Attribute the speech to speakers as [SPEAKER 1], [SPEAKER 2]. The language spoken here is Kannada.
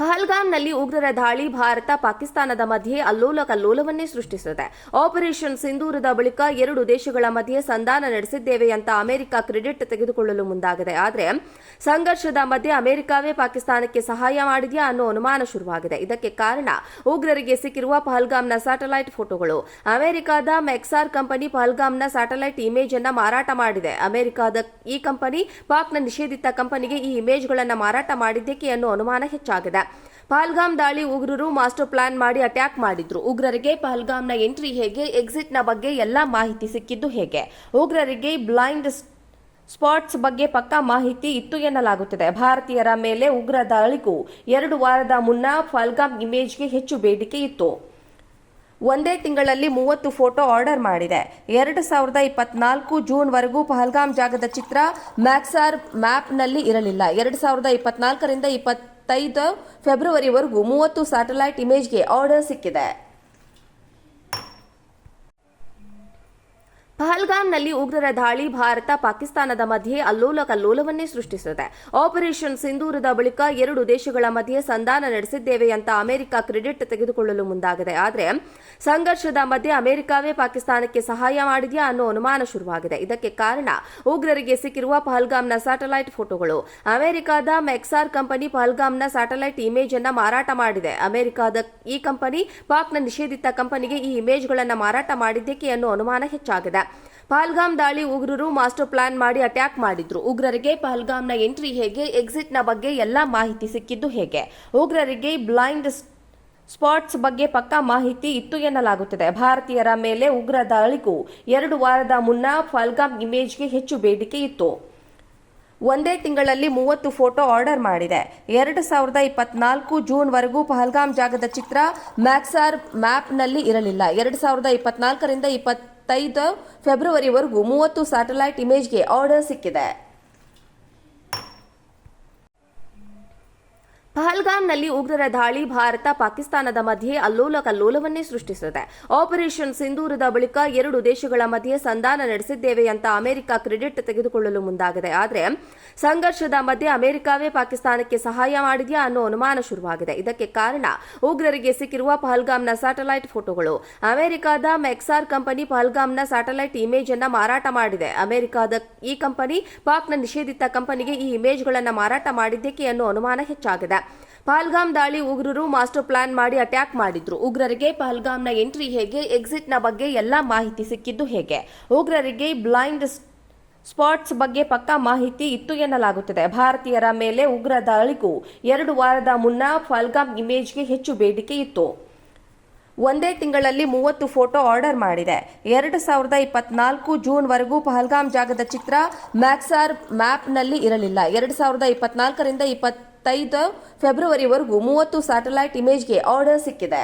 [SPEAKER 1] ಪಹಲ್ಗಾಮ್ನಲ್ಲಿ ಉಗ್ರರ ದಾಳಿ ಭಾರತ ಪಾಕಿಸ್ತಾನದ ಮಧ್ಯೆ ಅಲ್ಲೋಲ ಕಲ್ಲೋಲವನ್ನೇ ಸೃಷ್ಟಿಸಿದೆ. ಆಪರೇಷನ್ ಸಿಂಧೂರದ ಬಳಿಕ ಎರಡು ದೇಶಗಳ ಮಧ್ಯೆ ಸಂಧಾನ ನಡೆಸಿದ್ದೇವೆ ಅಂತ ಅಮೆರಿಕ ಕ್ರೆಡಿಟ್ ತೆಗೆದುಕೊಳ್ಳಲು ಮುಂದಾಗಿದೆ. ಆದರೆ ಸಂಘರ್ಷದ ಮಧ್ಯೆ ಅಮೆರಿಕವೇ ಪಾಕಿಸ್ತಾನಕ್ಕೆ ಸಹಾಯ ಮಾಡಿದೆಯಾ ಅನ್ನೋ ಅನುಮಾನ ಶುರುವಾಗಿದೆ. ಇದಕ್ಕೆ ಕಾರಣ ಉಗ್ರರಿಗೆ ಸಿಕ್ಕಿರುವ ಪಹಲ್ಗಾಮ್ನ ಸ್ಯಾಟಲೈಟ್ ಫೋಟೋಗಳು. ಅಮೆರಿಕದ ಮೆಕ್ಸಾರ್ ಕಂಪನಿ ಪಹಲ್ಗಾಮ್ನ ಸ್ಯಾಟಲೈಟ್ ಇಮೇಜ್ ಅನ್ನು ಮಾರಾಟ ಮಾಡಿದೆ. ಅಮೆರಿಕದ ಈ ಕಂಪನಿ ಪಾಕ್ನ ನಿಷೇಧಿತ ಕಂಪನಿಗೆ ಈ ಇಮೇಜ್ಗಳನ್ನು ಮಾರಾಟ ಮಾಡಿದ್ದಕ್ಕೆ ಅನ್ನೋ ಅನುಮಾನ ಹೆಚ್ಚಾಗಿದೆ. ಪಹಲ್ಗಾಮ್ ದಾಳಿ ಉಗ್ರರು ಮಾಸ್ಟರ್ ಪ್ಲಾನ್ ಮಾಡಿ ಅಟ್ಯಾಕ್ ಮಾಡಿದ್ರು. ಉಗ್ರರಿಗೆ ಪಹಲ್ಗಾಮ್ನ ಎಂಟ್ರಿ ಹೇಗೆ ಎಕ್ಸಿಟ್ನ ಬಗ್ಗೆ ಎಲ್ಲಾ ಮಾಹಿತಿ ಸಿಕ್ಕಿದ್ದು ಹೇಗೆ? ಉಗ್ರರಿಗೆ ಬ್ಲೈಂಡ್ ಸ್ಪಾಟ್ಸ್ ಬಗ್ಗೆ ಪಕ್ಕಾ ಮಾಹಿತಿ ಇತ್ತು ಎನ್ನಲಾಗುತ್ತಿದೆ. ಭಾರತೀಯರ ಮೇಲೆ ಉಗ್ರ ದಾಳಿಗೂ ಎರಡು ವಾರದ ಮುನ್ನ ಪಹಲ್ಗಾಮ್ ಇಮೇಜ್ಗೆ ಹೆಚ್ಚು ಬೇಡಿಕೆ ಇತ್ತು. ಒಂದೇ ತಿಂಗಳಲ್ಲಿ ಮೂವತ್ತು ಫೋಟೋ ಆರ್ಡರ್ ಮಾಡಿದೆ. ಎರಡು ಸಾವಿರದ ಇಪ್ಪತ್ನಾಲ್ಕು ಜೂನ್ವರೆಗೂ ಪಹಲ್ಗಾಮ್ ಜಾಗದ ಚಿತ್ರ ಮ್ಯಾಕ್ಸಾರ್ ಮ್ಯಾಪ್ನಲ್ಲಿ ಇರಲಿಲ್ಲ. ಎರಡು ಸಾವಿರದ ಇಪ್ಪತ್ನಾಲ್ಕರಿಂದ ಇಪ್ಪತ್ತೈದು ಫೆಬ್ರವರಿವರೆಗೂ ಮೂವತ್ತು ಸ್ಯಾಟಲೈಟ್ ಇಮೇಜ್ಗೆ ಆರ್ಡರ್ ಸಿಕ್ಕಿದೆ. ಪಹಲ್ಗಾಮ್ನಲ್ಲಿ ಉಗ್ರರ ದಾಳಿ ಭಾರತ ಪಾಕಿಸ್ತಾನದ ಮಧ್ಯೆ ಅಲ್ಲೋಲ ಕಲ್ಲೋಲವನ್ನೇ ಸೃಷ್ಟಿಸಿದೆ. ಆಪರೇಷನ್ ಸಿಂಧೂರದ ಬಳಿಕ ಎರಡು ದೇಶಗಳ ಮಧ್ಯೆ ಸಂಧಾನ ನಡೆಸಿದ್ದೇವೆ ಅಂತ ಅಮೆರಿಕ ಕ್ರೆಡಿಟ್ ತೆಗೆದುಕೊಳ್ಳಲು ಮುಂದಾಗಿದೆ. ಆದರೆ ಸಂಘರ್ಷದ ಮಧ್ಯೆ ಅಮೆರಿಕವೇ ಪಾಕಿಸ್ತಾನಕ್ಕೆ ಸಹಾಯ ಮಾಡಿದೆಯಾ ಅನ್ನೋ ಅನುಮಾನ ಶುರುವಾಗಿದೆ. ಇದಕ್ಕೆ ಕಾರಣ ಉಗ್ರರಿಗೆ ಸಿಕ್ಕಿರುವ ಪಹಲ್ಗಾಮ್ನ ಸ್ಯಾಟಲೈಟ್ ಫೋಟೋಗಳು. ಅಮೆರಿಕದ ಮೆಕ್ಸಾರ್ ಕಂಪನಿ ಪಹಲ್ಗಾಮ್ನ ಸ್ಯಾಟಲೈಟ್ ಇಮೇಜ್ ಅನ್ನು ಮಾರಾಟ ಮಾಡಿದೆ. ಅಮೆರಿಕದ ಈ ಕಂಪನಿ ಪಾಕ್ನ ನಿಷೇಧಿತ ಕಂಪನಿಗೆ ಈ ಇಮೇಜ್ಗಳನ್ನು ಮಾರಾಟ ಮಾಡಿದ್ದಕ್ಕೆ ಅನ್ನೋ ಅನುಮಾನ ಹೆಚ್ಚಾಗಿದೆ. ಪಹಲ್ಗಾಮ್ ದಾಳಿ ಉಗ್ರರು ಮಾಸ್ಟರ್ ಪ್ಲಾನ್ ಮಾಡಿ ಅಟ್ಯಾಕ್ ಮಾಡಿದ್ರು. ಉಗ್ರರಿಗೆ ಪಹಲ್ಗಾಮ್ನ ಎಂಟ್ರಿ ಹೇಗೆ ಎಕ್ಸಿಟ್ನ ಬಗ್ಗೆ ಎಲ್ಲಾ ಮಾಹಿತಿ ಸಿಕ್ಕಿದ್ದು ಹೇಗೆ? ಉಗ್ರರಿಗೆ ಬ್ಲೈಂಡ್ ಸ್ಪಾಟ್ಸ್ ಬಗ್ಗೆ ಪಕ್ಕಾ ಮಾಹಿತಿ ಇತ್ತು ಎನ್ನಲಾಗುತ್ತದೆ. ಭಾರತೀಯರ ಮೇಲೆ ಉಗ್ರ ದಾಳಿಗೂ ಎರಡು ವಾರದ ಮುನ್ನ ಪಹಲ್ಗಾಮ್ ಇಮೇಜ್ಗೆ ಹೆಚ್ಚು ಬೇಡಿಕೆ ಇತ್ತು. ಒಂದೇ ತಿಂಗಳಲ್ಲಿ ಮೂವತ್ತು ಫೋಟೋ ಆರ್ಡರ್ ಮಾಡಿದೆ. ಎರಡು ಸಾವಿರದ ಇಪ್ಪತ್ನಾಲ್ಕು ಜೂನ್ವರೆಗೂ ಪಹಲ್ಗಾಮ್ ಜಾಗದ ಚಿತ್ರ ಮ್ಯಾಕ್ಸಾರ್ ಮ್ಯಾಪ್ನಲ್ಲಿ ಇರಲಿಲ್ಲ. ಎರಡು ಸಾವಿರದ ಇಪ್ಪತ್ನಾಲ್ಕರಿಂದ ಇಪ್ಪತ್ತೈದು
[SPEAKER 2] ಇಪ್ಪತ್ತೈದು ಫೆಬ್ರವರಿವರೆಗೂ ಮೂವತ್ತು ಸ್ಯಾಟಲೈಟ್ ಇಮೇಜ್ಗೆ ಆರ್ಡರ್ ಸಿಕ್ಕಿದೆ. ಪಹಲ್ಗಾಮ್ನಲ್ಲಿ ಉಗ್ರರ ದಾಳಿ ಭಾರತ ಪಾಕಿಸ್ತಾನದ ಮಧ್ಯೆ ಅಲ್ಲೋಲ ಕಲ್ಲೋಲವನ್ನೇ ಸೃಷ್ಟಿಸಿದೆ. ಆಪರೇಷನ್ ಸಿಂಧೂರದ ಬಳಿಕ ಎರಡು ದೇಶಗಳ ಮಧ್ಯೆ ಸಂಧಾನ ನಡೆಸಿದ್ದೇವೆ ಅಂತ ಅಮೆರಿಕ ಕ್ರೆಡಿಟ್ ತೆಗೆದುಕೊಳ್ಳಲು ಮುಂದಾಗಿದೆ. ಆದರೆ ಸಂಘರ್ಷದ ಮಧ್ಯೆ ಅಮೆರಿಕವೇ ಪಾಕಿಸ್ತಾನಕ್ಕೆ ಸಹಾಯ ಮಾಡಿದೆಯಾ ಅನ್ನೋ ಅನುಮಾನ ಶುರುವಾಗಿದೆ. ಇದಕ್ಕೆ ಕಾರಣ ಉಗ್ರರಿಗೆ ಸಿಕ್ಕಿರುವ ಪಹಲ್ಗಾಮ್ನ ಸ್ಯಾಟಲೈಟ್ ಫೋಟೋಗಳು. ಅಮೆರಿಕದ ಮೆಕ್ಸಾರ್ ಕಂಪನಿ ಪಹಲ್ಗಾಮ್ನ ಸ್ಯಾಟಲೈಟ್ ಇಮೇಜ್ ಅನ್ನು ಮಾರಾಟ ಮಾಡಿದೆ. ಅಮೆರಿಕದ ಈ ಕಂಪನಿ ಪಾಕ್ನ ನಿಷೇಧಿತ ಕಂಪನಿಗೆ ಈ ಇಮೇಜ್ಗಳನ್ನು ಮಾರಾಟ ಮಾಡಿದ್ದಕ್ಕೆ ಅನ್ನೋ ಅನುಮಾನ ಹೆಚ್ಚಾಗಿದೆ. ಪಹಲ್ಗಾಮ್ ದಾಳಿ ಉಗ್ರರು ಮಾಸ್ಟರ್ ಪ್ಲಾನ್ ಮಾಡಿ ಅಟ್ಯಾಕ್ ಮಾಡಿದ್ರು. ಉಗ್ರರಿಗೆ ಪಹಲ್ಗಾಮ್ನ ಎಂಟ್ರಿ ಹೇಗೆ, ಎಕ್ಸಿಟ್ನ ಬಗ್ಗೆ ಎಲ್ಲಾ ಮಾಹಿತಿ ಸಿಕ್ಕಿದ್ದು ಹೇಗೆ? ಉಗ್ರರಿಗೆ ಬ್ಲೈಂಡ್ ಸ್ಪಾಟ್ಸ್ ಬಗ್ಗೆ ಪಕ್ಕಾ ಮಾಹಿತಿ ಇತ್ತು ಎನ್ನಲಾಗುತ್ತದೆ. ಭಾರತೀಯರ ಮೇಲೆ ಉಗ್ರ ದಾಳಿಗೂ ಎರಡು ವಾರದ ಮುನ್ನ ಪಹಲ್ಗಾಮ್ ಇಮೇಜ್ಗೆ ಹೆಚ್ಚು ಬೇಡಿಕೆ ಇತ್ತು. ಒಂದೇ ತಿಂಗಳಲ್ಲಿ ಮೂವತ್ತು ಫೋಟೋ ಆರ್ಡರ್ ಮಾಡಿದೆ. ಎರಡು ಸಾವಿರದ ಇಪ್ಪತ್ನಾಲ್ಕು ಜೂನ್ವರೆಗೂ ಪಹಲ್ಗಾಮ್ ಜಾಗದ ಚಿತ್ರ ಮ್ಯಾಕ್ಸಾರ್ ಮ್ಯಾಪ್ನಲ್ಲಿ ಇರಲಿಲ್ಲ. ಎರಡು ಸಾವಿರದ ಇಪ್ಪತ್ನಾಲ್ಕರಿಂದ ಇಪ್ಪತ್ತೈದು ಫೆಬ್ರವರಿವರೆಗೂ ಮೂವತ್ತು ಸ್ಯಾಟಲೈಟ್ ಇಮೇಜ್ಗೆ ಆರ್ಡರ್ ಸಿಕ್ಕಿದೆ.